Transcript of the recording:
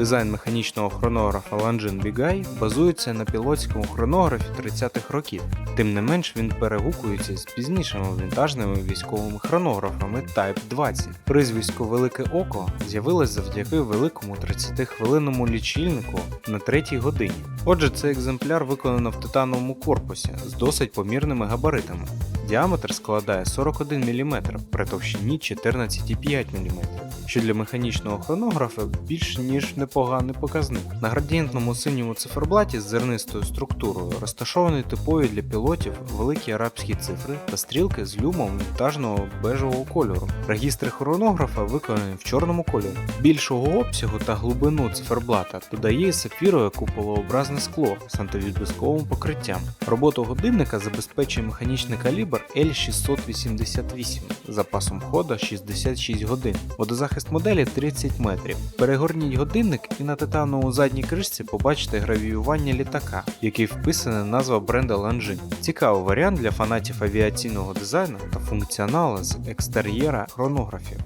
Дизайн механічного хронографа Langin Bigeye базується на пілотському хронографі 30-х років. Тим не менш він перегукується з пізнішими вінтажними військовими хронографами Type 20. Прізвисько Велике Око з'явилось завдяки великому 30-хвилинному лічильнику на третій годині. Отже, цей екземпляр виконано в титановому корпусі з досить помірними габаритами. Діаметр складає 41 мм при товщині 14,5 мм, що для механічного хронографа більш ніж непоганий показник. На градієнтному синьому циферблаті з зернистою структурою розташовані типові для пілотів великі арабські цифри та стрілки з люмом вінтажного бежевого кольору. Регістри хронографа виконані в чорному кольорі. Більшого обсягу та глибину циферблата додає сапфірове куполообразне скло з антивідблисковим покриттям. Роботу годинника забезпечує механічний калібр L688 з запасом хода 66 годин. Водозахист моделі 30 метрів. Перегорніть годинник і на титановому задній кришці побачите гравіювання літака, в який вписана назва бренда Langin. Цікавий варіант для фанатів авіаційного дизайну та функціоналу з екстер'єра хронографів.